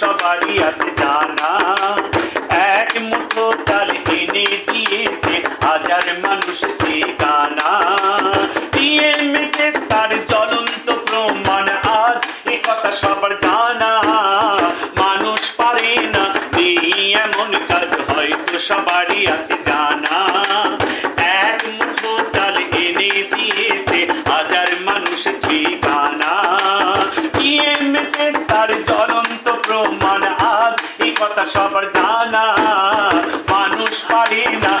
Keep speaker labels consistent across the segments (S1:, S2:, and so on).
S1: সবারই আছে জানা। এক মুঠো চাল এনে দিয়েছে হাজার মানুষ ঠিকানা। তার জ্বলন্ত প্রমাণ আজ এ কথা সবার জানা। মানুষ পারে না, নেই এমন কাজ, হয়তো সবারই আছে সবার জানা মানুষ পারি না।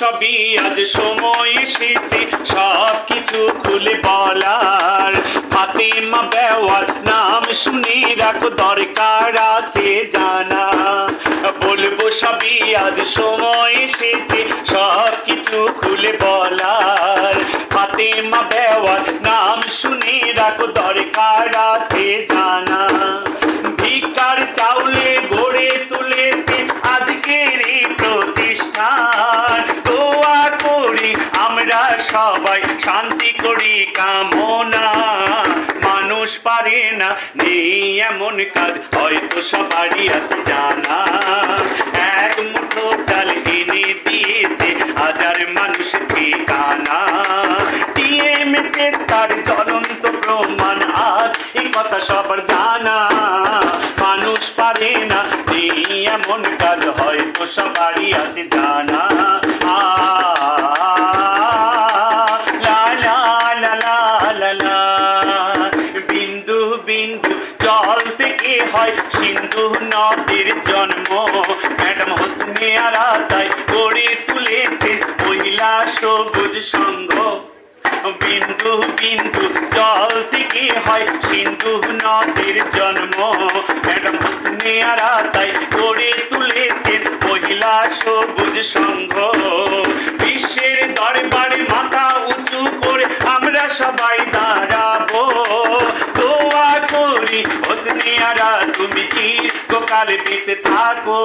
S1: সবই আজ সময় এসেছে সব কিছু খুলে বলার। ফাতেমা বেওয়ার নাম শুনে রাখো, দরকার আছে জানা। বলব সবই আজ সময় এসেছে সব কিছু খুলে বলার। ফাতেমা বেওয়ার নাম শুনে রাখো, দরকার আছে সবাই শান্তি করি কামনা। মানুষ পারে না, নেই এমন কাজ, হয়তো সবারই আছে জানা। এক মুঠো চাল এনে দিয়েছে হাজার মানুষ ঠিকানা। টিএমএসএস তার জ্বলন্ত প্রমাণ, আজ এই কথা সবার জানা। মানুষ পারে না, নেই এমন কাজ, হয়তো সবারই আছে জানা। হয় সিন্ধু নদীর জন্ম। ম্যাডাম হোসনে আরা তাই গড়ে তুলেছে মহিলা সবুজ সংঘ বিন্দু বিন্দু জল থেকে হয় সিন্ধু নদীর জন্ম। ম্যাডাম হোসনে আরা তাই গড়ে তুলেছেন মহিলা সবুজ সংঘ বিশ্বের দরবারে মাথা উঁচু করে আমরা সবাই দাঁড়াবো। দোয়া করি হোসনে আরা তুমি কি গোকালে বেঁচে থাকো।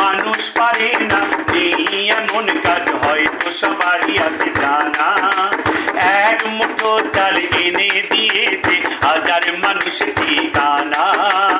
S1: মানুষ পারে না নেই এমন কাজ হয়তো সবারই আছে জানা। এক মুঠো চাল এনে দিয়েছে হাজার মানুষ ঠিকানা।